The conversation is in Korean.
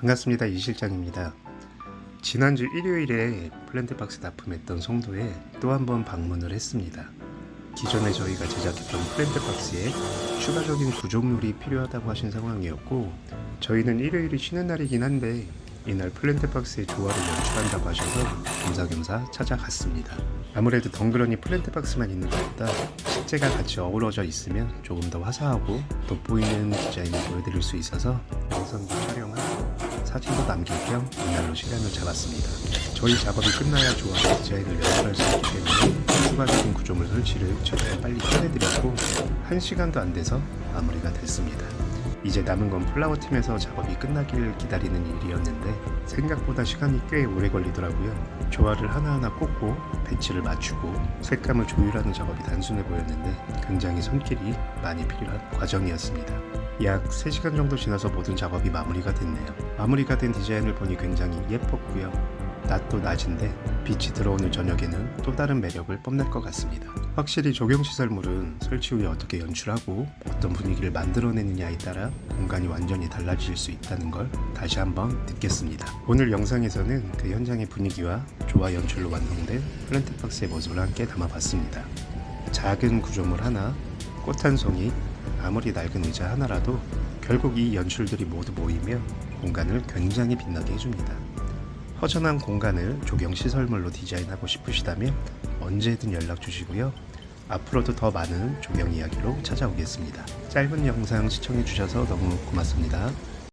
반갑습니다. 이 실장입니다. 지난주 일요일에 플랜트박스 납품했던 송도에 또 한 번 방문을 했습니다. 기존에 저희가 제작했던 플랜트박스에 추가적인 구조물이 필요하다고 하신 상황이었고 저희는 일요일이 쉬는 날이긴 한데 이날 플랜트박스의 조화를 연출한다고 하셔서 겸사겸사 찾아갔습니다. 아무래도 덩그러니 플랜트박스만 있는 것보다 식재가 같이 어우러져 있으면 조금 더 화사하고 돋보이는 디자인을 보여드릴 수 있어서 영상도 촬영하고 사진도 남길 겸 이날로 시간을 잡았습니다. 저희 작업이 끝나야 조합의 디자인을 연출할 수 있기 때문에 추가 적인 구조물 설치를 최대한 빨리 끝내드렸고 1시간도 안 돼서 마무리가 됐습니다. 이제 남은 건 플라워 팀에서 작업이 끝나길 기다리는 일이었는데 생각보다 시간이 꽤 오래 걸리더라고요. 조화를 하나하나 꽂고 배치를 맞추고 색감을 조율하는 작업이 단순해 보였는데 굉장히 손길이 많이 필요한 과정이었습니다. 약 3시간 정도 지나서 모든 작업이 마무리가 됐네요. 마무리가 된 디자인을 보니 굉장히 예뻤고요. 낮도 낮인데 빛이 들어오는 저녁에는 또 다른 매력을 뽐낼 것 같습니다. 확실히 조경시설물은 설치 후에 어떻게 연출하고 어떤 분위기를 만들어내느냐에 따라 공간이 완전히 달라질 수 있다는 걸 다시 한번 듣겠습니다. 오늘 영상에서는 그 현장의 분위기와 조화 연출로 완성된 플랜트박스의 모습을 함께 담아봤습니다. 작은 구조물 하나, 꽃 한 송이, 아무리 낡은 의자 하나라도 결국 이 연출들이 모두 모이며 공간을 굉장히 빛나게 해줍니다. 허전한 공간을 조경 시설물로 디자인하고 싶으시다면 언제든 연락 주시고요. 앞으로도 더 많은 조경 이야기로 찾아오겠습니다. 짧은 영상 시청해 주셔서 너무 고맙습니다.